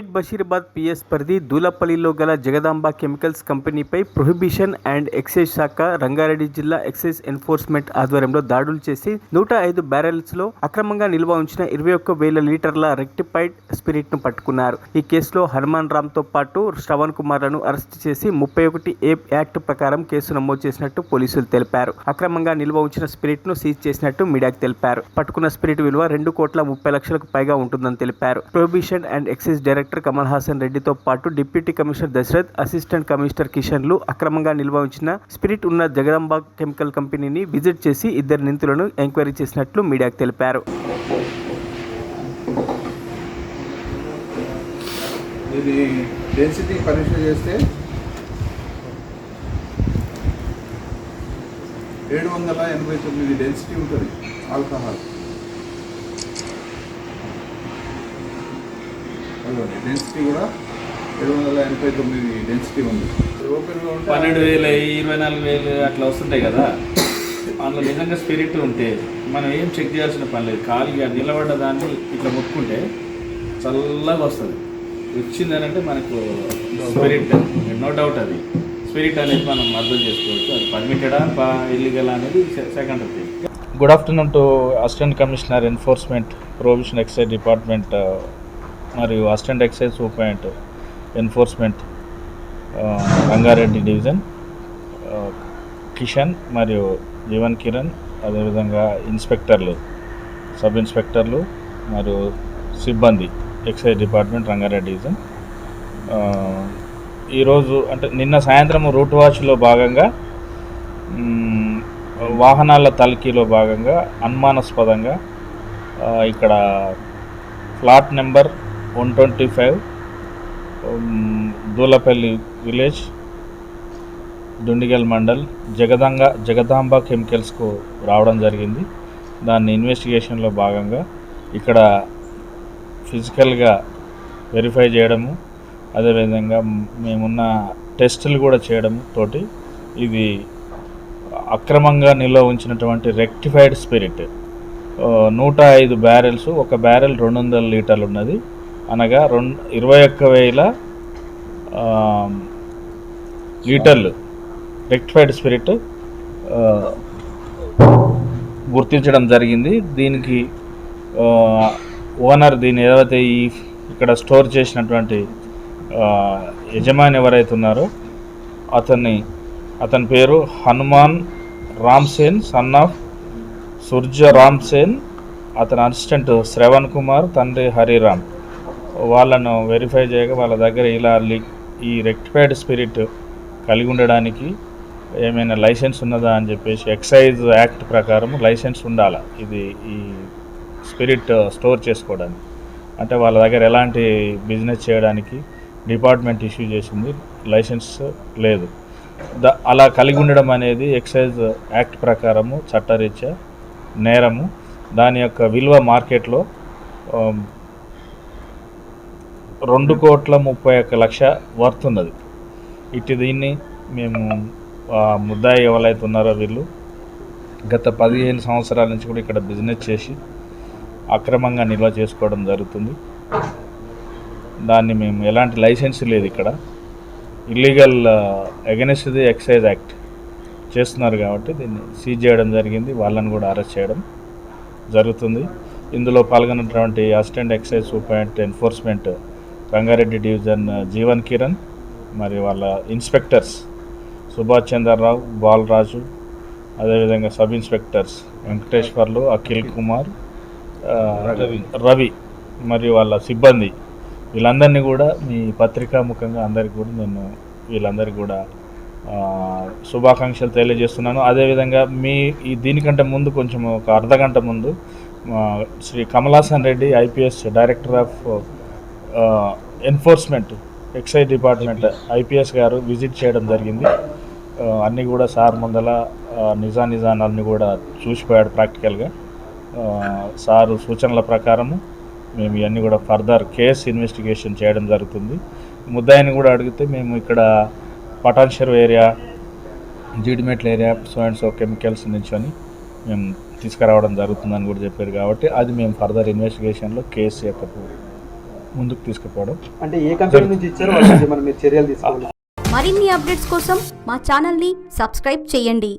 bid Bashirabad PS పరిధి దూలపల్లిలో గల జగదాంబ కెమికల్స్ కంపెనీపై ప్రొహిబిషన్ అండ్ ఎక్సైజ్ శాఖ రంగారెడ్డి జిల్లా ఎక్సైజ్ ఎన్ఫోర్స్మెంట్ ఆధ్వర్యంలో దాడులు చేసి నూట ఐదు బ్యారెల్స్లో అక్రమంగా నిల్వ ఉంచిన ఇరవై ఒక్క వేల లీటర్ల రెక్టిఫైడ్ స్పిరిట్ను పట్టుకున్నారు. ఈ కేసులో హనుమాన్ రామ్తో పాటు శ్రవణ్ కుమార్లను అరెస్ట్ చేసి ముప్పై ఒకటి ఏ యాక్ట్ ప్రకారం కేసు నమోదు చేసినట్టు పోలీసులు తెలిపారు. అక్రమంగా నిల్వ ఉంచిన స్పిరిట్ను సీజ్ చేసినట్టు మీడియాకు తెలిపారు. పట్టుకున్న స్పిరిట్ విలువ రెండు కోట్ల ముప్పై లక్షలకు పైగా ఉంటుందని తెలిపారు. Prohibition and excise director Kamal Hasan రెడ్డితో పాటు deputy commissioner Dasharath assistant commissioner కిషన్లు అక్రమంగా నిల్వ ఉంచిన స్పిరిట్ ఉన్న జగదంబ కెమికల్ కంపెనీని విజిట్ చేసి ఇద్దరు నిందితులను ఎంక్వైరీ చేసినట్లు మీడియాకు తెలిపారు. ఇది డెన్సిటీ పరీక్ష చేస్తే ఏడు వందల ఎనభై తొమ్మిది డెన్సిటీ ఉంటుంది ఆల్కహాల్. డెన్సిటీ కూడా ఏడు వందల ఎనభై తొమ్మిది డెన్సిటీ ఉంది. ఓపెన్గా ఉంటే పన్నెండు వేలు ఇరవై నాలుగు వేలు అట్లా వస్తుంటాయి కదా. అందులో నిజంగా స్పిరిట్ ఉంటే మనం ఏం చెక్ చేయాల్సిన పని లేదు. ఖాళీగా నిలబడ్డ దాన్ని ఇట్లా ముట్టుకుంటే చల్లగా వస్తుంది. వచ్చింది అని అంటే మనకు స్పిరిట్ నో డౌట్ అది. స్పిరిట్ అనేది మనం అర్థం చేసుకోవచ్చు. అది పర్మిటెడా బా ఇల్లీగల్ అనేది second thing good afternoon to assistant commissioner enforcement prohibition excise department మరియు assistant excise superintendent enforcement Rangareddy division Kishan మరియు జీవన్ కిరణ్ అదేవిధంగా ఇన్స్పెక్టర్లు సబ్ ఇన్స్పెక్టర్లు మరియు సిబ్బంది ఎక్సైజ్ డిపార్ట్మెంట్ రంగారెడ్డి డివిజన్. ఈరోజు అంటే నిన్న సాయంత్రం రూట్ వాచ్లో భాగంగా వాహనాల తనిఖీలో భాగంగా అనుమానాస్పదంగా ఇక్కడ flat number one twenty five Dulapally village Dundigal mandal జగదంగ Jagadamba కెమికల్స్కు రావడం జరిగింది. దాన్ని ఇన్వెస్టిగేషన్లో భాగంగా ఇక్కడ ఫిజికల్గా వెరిఫై చేయడము అదేవిధంగా మేమున్న టెస్టులు కూడా చేయడము తోటి ఇది అక్రమంగా నిల్వ ఉంచినటువంటి రెక్టిఫైడ్ స్పిరిట్ నూట ఐదు బ్యారెల్స్ ఒక బ్యారెల్ రెండు వందల లీటర్లు ఉన్నది అనగా రెండు ఇరవై ఒక్క వేల లీటర్లు. రెక్టిఫైడ్ స్పిరిట్ గుర్తించడం జరిగింది. దీనికి ఓనర్ దీన్ని ఏదైతే ఈ ఇక్కడ స్టోర్ చేసినటువంటి యజమాని ఎవరైతే ఉన్నారో అతన్ని అతని పేరు హనుమాన్ రామ్సేన్ సన్ ఆఫ్ సూర్య రామ్సేన్ అతని అసిస్టెంట్ శ్రవణ్ కుమార్ తండ్రి హరిరామ్. వాళ్ళను వెరిఫై చేయగా వాళ్ళ దగ్గర ఇలా ఈ రెక్టిఫైడ్ స్పిరిట్ కలిగి ఉండడానికి ఏమైనా లైసెన్స్ ఉన్నదా అని చెప్పేసి ఎక్సైజ్ యాక్ట్ ప్రకారం లైసెన్స్ ఉండాలి? ఇది ఈ స్పిరిట్ స్టోర్ చేసుకోవడానికి. అంటే వాళ్ళ దగ్గర ఎలాంటి బిజినెస్ చేయడానికి డిపార్ట్మెంట్ ఇష్యూ చేసింది లైసెన్స్ లేదు. ద అలా కలిగి ఉండడం అనేది ఎక్సైజ్ యాక్ట్ ప్రకారము చట్టరీత్యా నేరము దాని యొక్క విలువ మార్కెట్లో రెండు కోట్ల ముప్పై ఒక్క లక్ష వర్త్ ఉన్నది. ఇటు దీన్ని మేము ఆ, ముద్దాయి ఎవరైతే ఉన్నారో వీళ్ళు గత పదిహేను సంవత్సరాల నుంచి కూడా ఇక్కడ బిజినెస్ చేసి అక్రమంగా నిల్వ చేసుకోవడం జరుగుతుంది. దాన్ని మేము ఎలాంటి లైసెన్స్ లేదు ఇక్కడ. Illegal against the excise act చేస్తున్నారు కాబట్టి దీన్ని సీజ్ చేయడం జరిగింది. వాళ్ళని కూడా అరెస్ట్ చేయడం జరుగుతుంది. ఇందులో పాల్గొన్నటువంటి assistant excise superintendent enforcement Rangareddy division Jeevan Kiran మరి వాళ్ళ ఇన్స్పెక్టర్స్ సుభాష్ చంద్రరావు బాలరాజు అదేవిధంగా సబ్ ఇన్స్పెక్టర్స్ వెంకటేశ్వర్లు అఖిల్ కుమార్ రవి. మరియు వాళ్ళ సిబ్బంది. వీళ్ళందరినీ కూడా మీ పత్రికా ముఖంగా అందరికీ కూడా నేను వీళ్ళందరికీ కూడా శుభాకాంక్షలు తెలియజేస్తున్నాను. అదేవిధంగా మీ ఈ దీనికంటే ముందు కొంచెం ఒక అర్ధ గంట ముందు Shri Kamalasan Reddy IPS director of enforcement excise department IPS garu visit చేయడం జరిగింది. అన్నీ కూడా సార్ ముందల ఆ, నిజా నిజానాన్ని కూడా చూసిపోయాడు ప్రాక్టికల్గా సారు సూచనల ప్రకారము మేము ఇవన్నీ కూడా ఫర్దర్ కేస్ ఇన్వెస్టిగేషన్ చేయడం జరుగుతుంది. ముద్దాయిని కూడా అడిగితే మేము ఇక్కడ Patancheru area Jeedimetla area so and so chemicals నుంచి అని మేము తీసుకురావడం జరుగుతుందని కూడా చెప్పారు కాబట్టి అది మేము ఫర్దర్ ఇన్వెస్టిగేషన్లో కేసు యొక్క ముందుకు తీసుకుపోవడం అంటే ఏ కంపెనీ నుంచి ఇచ్చారో వాళ్ళ మీద మనం చర్యలు తీసుకోవాలి. మరిన్ని అప్డేట్స్ కోసం మా ఛానల్ని సబ్స్క్రైబ్ చేయండి.